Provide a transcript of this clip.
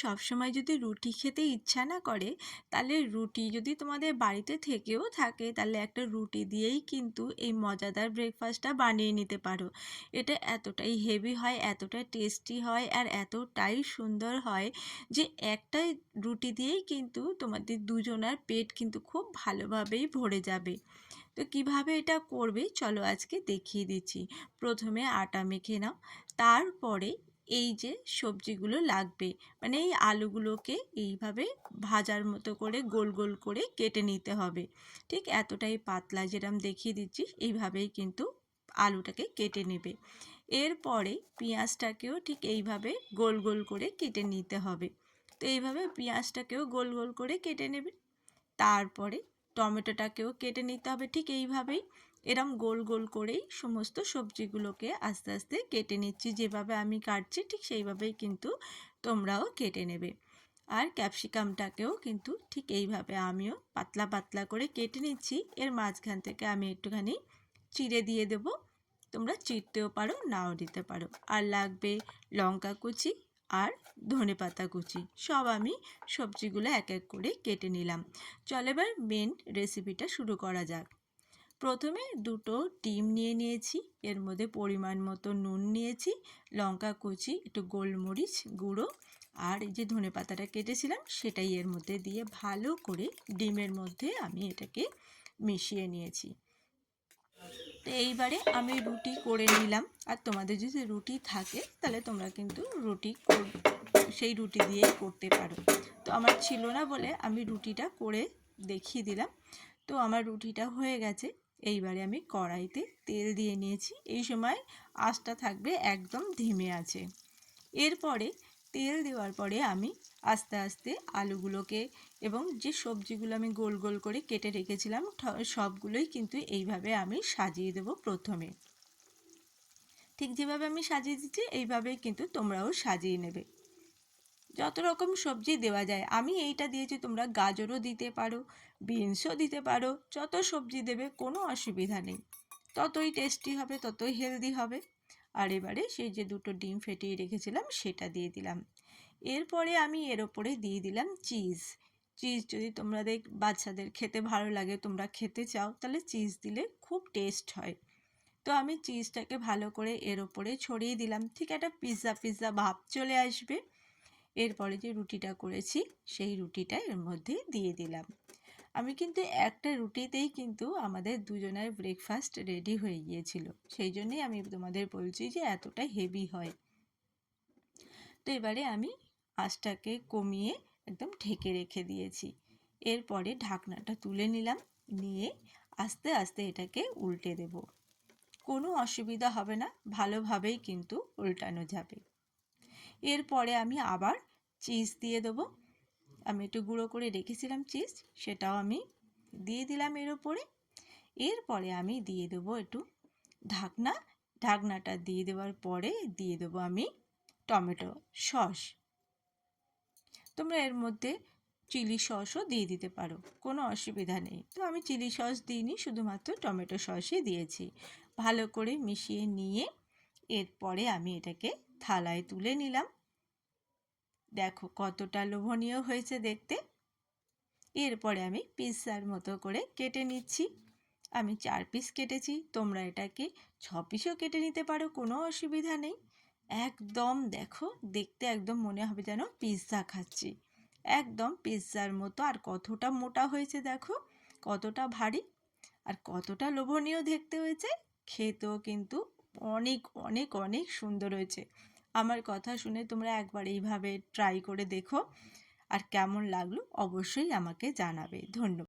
সবসময় যদি রুটি খেতে ইচ্ছা না করে, তাহলে রুটি যদি তোমাদের বাড়িতে থেকেও থাকে, তাহলে একটা রুটি দিয়েই কিন্তু এই মজাদার ব্রেকফাস্টটা বানিয়ে নিতে পারো। এটা এতটাই হেভি হয়, এতটাই টেস্টি হয়, আর এতটাই সুন্দর হয় যে একটা রুটি দিয়েই কিন্তু তোমাদের দুজনার পেট কিন্তু খুব ভালোভাবেই ভরে যাবে। তো কীভাবে এটা করবে, চলো আজকে দেখিয়ে দিচ্ছি। প্রথমে আটা মেখে নাও, তারপরে এই যে সবজিগুলো লাগবে। মানে এই আলুগুলোকে এইভাবে ভাজার মতো করে গোল গোল করে কেটে নিতে হবে। ঠিক এতটাই পাতলা যেরম দেখিয়ে দিচ্ছি, এইভাবেই কিন্তু আলুটাকে কেটে নেবে। এরপরে পেঁয়াজটাকেও ঠিক এইভাবে গোল গোল করে কেটে নিতে হবে। তো এইভাবে পেঁয়াজটাকেও গোল গোল করে কেটে নেবে। তারপরে টমেটোটাকেও কেটে নিতে হবে ঠিক এইভাবেই। এরম গোল গোল করেই সমস্ত সবজিগুলোকে আস্তে আস্তে কেটে নিচ্ছি। যেভাবে আমি কাটছি ঠিক সেইভাবেই কিন্তু তোমরাও কেটে নেবে। আর ক্যাপসিকামটাকেও কিন্তু ঠিক এইভাবে আমিও পাতলা পাতলা করে কেটে নিচ্ছি। এর মাঝখান থেকে আমি একটুখানি চিড়ে দিয়ে দেব। তোমরা চিড়তেও পারো, নাও দিতে পারো। আর লাগবে লঙ্কা কুচি আর ধনে পাতা কুচি। সব আমি সবজিগুলো এক এক করে কেটে নিলাম। চল এবার মেন রেসিপিটা শুরু করা যাক। প্রথমে দুটো ডিম নিয়ে নিয়েছি, এর মধ্যে পরিমাণ মতো নুন নিয়েছি, লঙ্কা কুচি, একটু গোলমরিচ গুঁড়ো, আর যে ধনে পাতাটা কেটেছিলাম সেটাই এর মধ্যে দিয়ে ভালো করে ডিমের মধ্যে আমি এটাকে মিশিয়ে নিয়েছি। তো এইবারে আমি রুটি করে নিলাম, আর তোমাদের যদি রুটি থাকে তাহলে তোমরা কিন্তু রুটি সেই রুটি দিয়েই করতে পারো। তো আমার ছিল না বলে আমি রুটিটা করে দেখিয়ে দিলাম। তো আমার রুটিটা হয়ে গেছে এইবারে আমি কড়াইতে তেল দিয়ে নিয়েছি। এই সময় আঁচটা থাকবে একদম ধিমে আছে। এরপরে তেল দেওয়ার পরে আমি আস্তে আস্তে আলুগুলোকে এবং যে সবজিগুলো আমি গোল গোল করে কেটে রেখেছিলাম সবগুলোই কিন্তু এইভাবে আমি সাজিয়ে দেব প্রথমে। ঠিক যেভাবে আমি সাজিয়ে দিচ্ছি, এইভাবেই কিন্তু তোমরাও সাজিয়ে নেবে। যত রকম সবজি দেওয়া যায়, আমি এইটা দিয়েছি, তোমরা গাজরও দিতে পারো, বিনসও দিতে পারো, যত সবজি দেবে কোনো অসুবিধা নেই। ততই টেস্টি হবে, ততই হেলদি হবে। আর এবারে সেই যে দুটো ডিম ফেটিয়ে রেখেছিলাম, সেটা দিয়ে দিলাম। এরপরে আমি এর ওপরে দিয়ে দিলাম চিজ চিজ যদি তোমাদের বাচ্চাদের খেতে ভালো লাগে, তোমরা খেতে চাও, তাহলে চিজ দিলে খুব টেস্ট হয়। তো আমি চিজটাকে ভালো করে এর ওপরে ছড়িয়ে দিলাম, ঠিক একটা পিৎজা পিৎজা ভাব চলে আসবে। এরপরে যে রুটিটা করেছি, সেই রুটিটা এর মধ্যে দিয়ে দিলাম। আমি কিন্তু একটা রুটিতেই কিন্তু আমাদের দুজনের ব্রেকফাস্ট রেডি হয়ে গিয়েছিল। সেই জন্যেই আমি তোমাদের বলছি যে এতটা হেভি হয়। তো এবারে আমি আঁচটাকে কমিয়ে একদম ঢেকে রেখে দিয়েছি। এরপরে ঢাকনাটা তুলে নিলাম, নিয়ে আস্তে আস্তে এটাকে উল্টে দেব। কোনো অসুবিধা হবে না, ভালোভাবেই কিন্তু উল্টানো যাবে। এরপরে আমি আবার চিজ দিয়ে দেবো। আমি একটু গুঁড়ো করে রেখেছিলাম চিজ সেটাও আমি দিয়ে দিলাম এর ওপরে। এরপরে আমি দিয়ে দেবো একটু ঢাকনা। ঢাকনাটা দিয়ে দেওয়ার পরে দিয়ে দেবো আমি টমেটো সস। তোমরা এর মধ্যে চিলি সসও দিয়ে দিতে পারো, কোনো অসুবিধা নেই। তো আমি চিলি সস দিইনি, শুধুমাত্র টমেটো সসই দিয়েছি। ভালো করে মিশিয়ে নিয়ে এরপরে আমি এটাকে থালায় তুলে নিলাম। দেখো কতটা লোভনীয় হয়েছে দেখতে। এরপরে আমি পিৎজার মতো করে কেটে নিচ্ছি। আমি চার পিস কেটেছি, তোমরা এটাকে ছ পিসও কেটে নিতে পারো, কোনো অসুবিধা নেই। একদম দেখো, দেখতে একদম মনে হবে যেন পিৎজা খাচ্ছি। একদম পিৎজার মতো, আর কতটা মোটা হয়েছে দেখো, কতটা ভারী, আর কতটা লোভনীয় দেখতে হয়েছে, খেতেও কিন্তু অনেক অনেক অনেক সুন্দর হয়েছে। আমার কথা শুনে তোমরা একবার এইভাবে ট্রাই করে দেখো। আর কেমন লাগল অবশ্যই আমাকে জানাবে। ধন্যবাদ।